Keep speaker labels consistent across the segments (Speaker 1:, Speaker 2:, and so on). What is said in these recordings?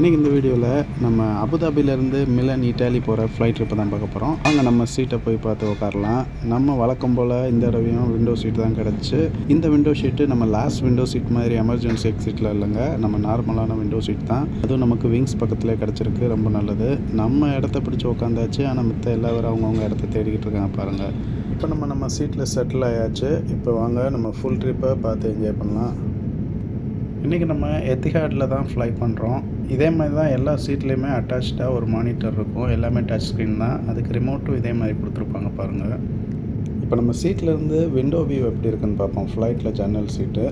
Speaker 1: இன்றைக்கி இந்த வீடியோவில் நம்ம அபுதாபிலேருந்து மிலன் இட்டாலி போகிற ஃப்ளைட் ட்ரிப்பை தான் பார்க்க போகிறோம் அங்கே நம்ம சீட்டை போய் பார்த்து உட்காரலாம். நம்ம வழக்கம் போல் இந்த தடவையும் விண்டோ சீட் தான் கிடச்சி இந்த விண்டோ ஷீட்டு நம்ம லாஸ்ட் விண்டோ சீட் மாதிரி எமர்ஜென்சி எக்ஸிட்டில் இல்லைங்க. நம்ம நார்மலான விண்டோ சீட் தான். அதுவும் நமக்கு விங்ஸ் பக்கத்தில் கிடச்சிருக்கு ரொம்ப நல்லது. நம்ம இடத்த பிடிச்சி உட்காந்தாச்சு ஆனால் மித்த எல்லாரும் அவங்கவுங்க இடத்த தேடிக்கிட்டு இருக்காங்க பாருங்கள் இப்போ நம்ம நம்ம சீட்டில் செட்டில் ஆயாச்சு. இப்போ வாங்க நம்ம ஃபுல் ட்ரிப்பை பார்த்து என்ஜாய் பண்ணலாம். இன்றைக்கி நம்ம எத்திஹாடில் தான் ஃப்ளை பண்ணுறோம் இதே மாதிரி தான் எல்லா சீட்லேயுமே அட்டாச்சாக ஒரு மானிட்டர் இருக்கும். எல்லாமே டச் ஸ்க்ரீன் தான். அதுக்கு ரிமோட்டும் இதே மாதிரி கொடுத்துருப்பாங்க பாருங்கள் இப்போ நம்ம சீட்லேருந்து விண்டோ வியூ எப்படி இருக்குன்னு பார்ப்போம். ஃப்ளைட்டில் ஜன்னல் சீட்டு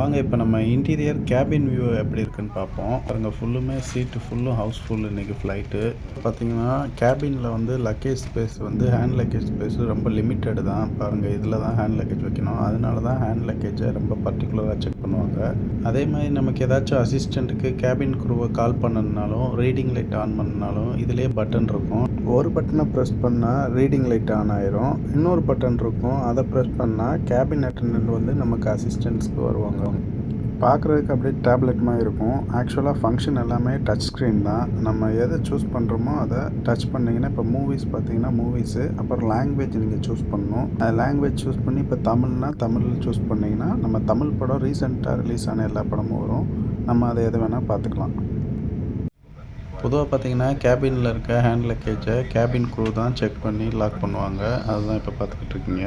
Speaker 1: வாங்க இப்போ நம்ம இன்டீரியர் கேபின் வியூ எப்படி இருக்குன்னு பார்ப்போம். பாருங்க ஃபுல்லுமே சீட்டு ஃபுல்லும் ஹவுஸ்ஃபுல் இன்றைக்கி ஃப்ளைட்டு பார்த்தீங்கன்னா கேபினில் வந்து லக்கேஜ் ஸ்பேஸ் வந்து ஹேண்ட் லக்கேஜ் ஸ்பேஸ் ரொம்ப லிமிட்டடு தான். பாருங்கள் இதில் தான் ஹேண்ட் லக்கேஜ் வைக்கணும். அதனால தான் ஹேண்ட் லக்கேஜை ரொம்ப பர்டிகுலராக செக் பண்ணுவாங்க. அதே மாதிரி நமக்கு ஏதாச்சும் அசிஸ்டண்ட்டுக்கு கேபின் குரூவை கால் பண்ணணுனாலும் ரீடிங் லைட் ஆன் பண்ணனாலும் இதிலே பட்டன் இருக்கும். ஒரு பட்டனை ப்ரெஸ் பண்ணால் ரீடிங் லைட் ஆன் ஆயிரும். இன்னொரு பட்டன் இருக்கும். அதை ப்ரெஸ் பண்ணால் கேபின் அட்டெண்டன்ட் வந்து நமக்கு அசிஸ்டன்ஸ்க்கு வருவாங்க. பார்க்குறதுக்கு அப்படியே டேப்லெட் மாதிரி இருக்கும். ஆக்சுவலாக ஃபங்க்ஷன் எல்லாமே டச் ஸ்க்ரீன் தான். நம்ம எதை சூஸ் பண்ணுறோமோ அதை டச் பண்ணிங்கன்னா இப்போ மூவிஸ் பார்த்தீங்கன்னா மூவிஸு அப்புறம் லாங்குவேஜ் நீங்கள் சூஸ் பண்ணணும். அந்த லாங்குவேஜ் சூஸ் பண்ணி இப்போ தமிழ்னா தமிழ் சூஸ் பண்ணிங்கன்னா நம்ம தமிழ் படம் ரீசெண்டாக ரிலீஸ் ஆன எல்லா படமும் வரும். நம்ம அதை எது வேணால் பார்த்துக்கலாம். பொதுவாக பார்த்தீங்கன்னா கேபினில் இருக்க ஹேண்ட் லக்கேஜை கேபின் குரூ தான் செக் பண்ணி லாக் பண்ணுவாங்க. அதுதான் இப்போ பார்த்துக்கிட்டு இருக்கீங்க.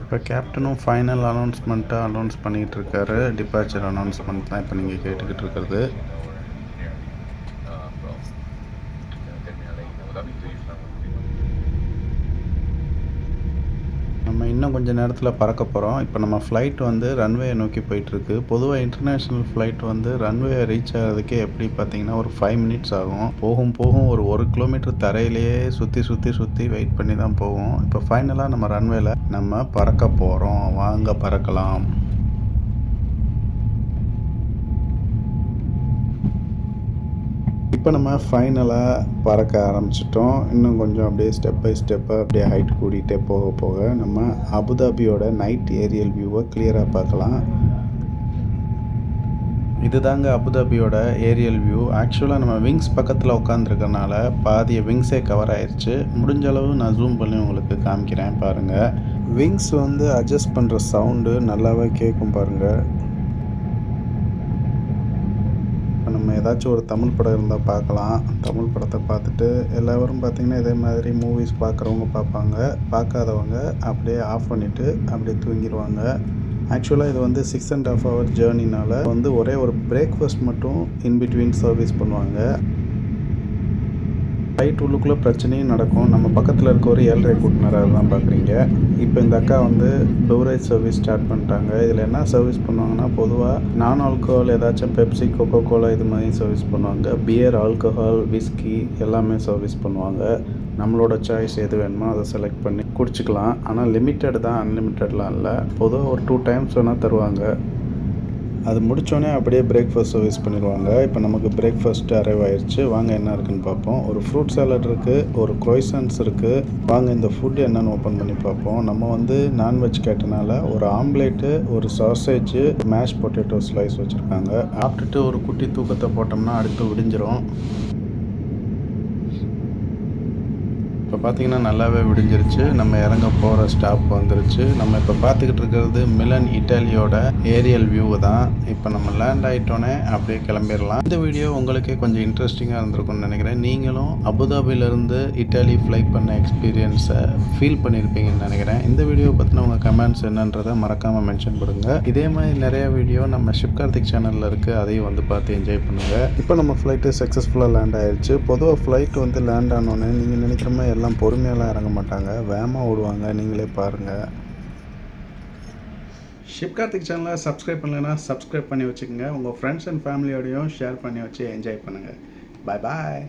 Speaker 1: இப்போ கேப்டனும் ஃபைனல் அனௌன்ஸ்மெண்ட்டாக அனௌன்ஸ் பண்ணிகிட்டு இருக்காரு டிபார்ச்சர் அனௌன்ஸ்மெண்ட் தான் இப்போ நீங்கள் கேட்டுக்கிட்டு இருக்கிறது நம்ம இன்னும் கொஞ்சம் நேரத்தில் பறக்க போகிறோம் இப்போ நம்ம ஃப்ளைட் வந்து ரன்வே நோக்கி போயிட்டுருக்கு. பொதுவாக இன்டர்நேஷ்னல் ஃப்ளைட் வந்து ரன்வே ரீச் ஆகிறதுக்கே எப்படி பார்த்தீங்கன்னா ஒரு ஃபைவ் மினிட்ஸ் ஆகும். போகும் போகும் ஒரு ஒரு கிலோமீட்டர் தரையிலேயே சுற்றி சுற்றி சுற்றி வெயிட் பண்ணி தான் போகும் இப்போ ஃபைனலாக நம்ம ரன்வேல நம்ம பறக்க போகிறோம் வாங்க பறக்கலாம். இப்போ நம்ம ஃபைனலாக பறக்க ஆரம்பிச்சிட்டோம். இன்னும் கொஞ்சம் அப்படியே ஸ்டெப் பை ஸ்டெப்பாக அப்படியே ஹைட் கூட்டிகிட்டே போக போக நம்ம அபுதாபியோட நைட் ஏரியல் வியூவை கிளியராக பார்க்கலாம். இதுதாங்க அபுதாபியோட ஏரியல் வியூ ஆக்சுவலாக நம்ம விங்ஸ் பக்கத்தில் உட்காந்துருக்கனால பாதிய விங்ஸே கவர் ஆயிடுச்சு முடிஞ்ச அளவு நான் ஜூம் பண்ணி உங்களுக்கு காமிக்கிறேன் பாருங்கள் விங்ஸ் வந்து அட்ஜஸ்ட் பண்ணுற சவுண்டு நல்லாவே கேட்கும் பாருங்கள் இப்போ நம்ம ஏதாச்சும் ஒரு தமிழ் படம் இருந்தால் பார்க்கலாம். தமிழ் படத்தை பார்த்துட்டு எல்லோரும் பார்த்திங்கன்னா இதே மாதிரி மூவிஸ் பார்க்குறவங்க பார்ப்பாங்க. பார்க்காதவங்க அப்படியே ஆஃப் பண்ணிவிட்டு அப்படியே தூங்கிடுவாங்க ஆக்சுவலாக இது வந்து சிக்ஸ் அண்ட் ஆஃப் ஹவர் ஜேர்னினால் வந்து ஒரே ஒரு பிரேக்ஃபாஸ்ட் மட்டும் இன் பிட்வீன் சர்வீஸ் பண்ணுவாங்க. ஃப்ளைட் உள்ளுக்குள்ளே பிரச்சனையும் நடக்கும். நம்ம பக்கத்தில் இருக்க ஒரு ஏழரை கூட்டினராக தான் பார்க்குறீங்க இப்போ இந்த அக்கா வந்து பெவரேஜ் சர்வீஸ் ஸ்டார்ட் பண்ணிட்டாங்க. இதில் என்ன சர்வீஸ் பண்ணுவாங்கன்னா பொதுவாக நான் ஆல்கஹால் ஏதாச்சும் பெப்சி கொக்கோ கோலா இது மாதிரி சர்வீஸ் பண்ணுவாங்க. பியர் ஆல்கஹால் விஸ்கி எல்லாமே சர்வீஸ் பண்ணுவாங்க. நம்மளோட சாய்ஸ் எது வேணுமோ அதை செலக்ட் பண்ணி குடிச்சிக்கலாம். ஆனால் லிமிட்டட் தான் அன்லிமிட்டட்லாம் இல்லை. பொதுவாக ஒரு டூ டைம்ஸ் வேணால் தருவாங்க. அது முடித்தோடனே அப்படியே பிரேக்ஃபாஸ்ட் சர்வீஸ் பண்ணிடுவாங்க. இப்போ நமக்கு பிரேக்ஃபாஸ்ட் அரைவ் ஆயிடுச்சு வாங்க என்ன இருக்குன்னு பார்ப்போம். ஒரு ஃப்ரூட் சாலட் இருக்குது ஒரு க்ரோய்சன்ஸ் இருக்குது வாங்க இந்த ஃபுட் என்னென்னு ஓப்பன் பண்ணி பார்ப்போம். நம்ம வந்து நான்வெஜ் கேட்டனால ஒரு ஆம்லேட்டு ஒரு சாசேஜ் மேஷ் பொட்டேட்டோ ஸ்லைஸ் வச்சுருக்காங்க. சாப்பிட்டுட்டு ஒரு குட்டி தூக்கத்தை போட்டோம்னா அடுத்து விடிஞ்சிரும். இப்போ பார்த்தீங்கன்னா நல்லாவே விடிஞ்சிருச்சு. நம்ம இறங்க போகிற ஸ்டாப் வந்துருச்சு. நம்ம இப்போ பார்த்துக்கிட்டு இருக்கிறது மிலன் இட்டாலியோட ஏரியல் வியூ தான். இப்போ நம்ம லேண்ட் ஆகிட்டோன்னே அப்படியே கிளம்பிடலாம். இந்த வீடியோ உங்களுக்கே கொஞ்சம் இன்ட்ரெஸ்டிங்காக இருந்திருக்கும்னு நினைக்கிறேன். நீங்களும் அபுதாபியிலேருந்து இட்டாலி ஃப்ளை பண்ண எக்ஸ்பீரியன்ஸை ஃபீல் பண்ணியிருப்பீங்கன்னு நினைக்கிறேன். இந்த வீடியோ பற்றின உங்கள் கமெண்ட்ஸ் என்னன்றதை மறக்காமல் மென்ஷன் பண்ணுங்க. இதே மாதிரி நிறைய வீடியோ நம்ம ஷிப்கார்த்திக் சேனலில் இருக்குது அதையும் வந்து பார்த்து என்ஜாய் பண்ணுங்கள் இப்போ நம்ம ஃப்ளைட்டு சக்ஸஸ்ஃபுல்லாக லேண்ட் ஆயிடுச்சு பொதுவாக ஃப்ளைட் வந்து லேண்ட் ஆனோன்னே நீங்கள் நினைக்கிற மாதிரி எல்லாம் பொறுமையெல்லாம் இறங்க மாட்டாங்க. வேகமாக ஓடுவாங்க. நீங்களே பாருங்கள் ஷிப்கார்த்திக் சேனலை சப்ஸ்கிரைப் பண்ணலைன்னா சப்ஸ்கிரைப் பண்ணி வச்சுக்கோங்க. உங்கள் ஃப்ரெண்ட்ஸ் அண்ட் ஃபேமிலியோடையும் ஷேர் பண்ணி வச்சு என்ஜாய் பண்ணுங்கள் பாய் பாய்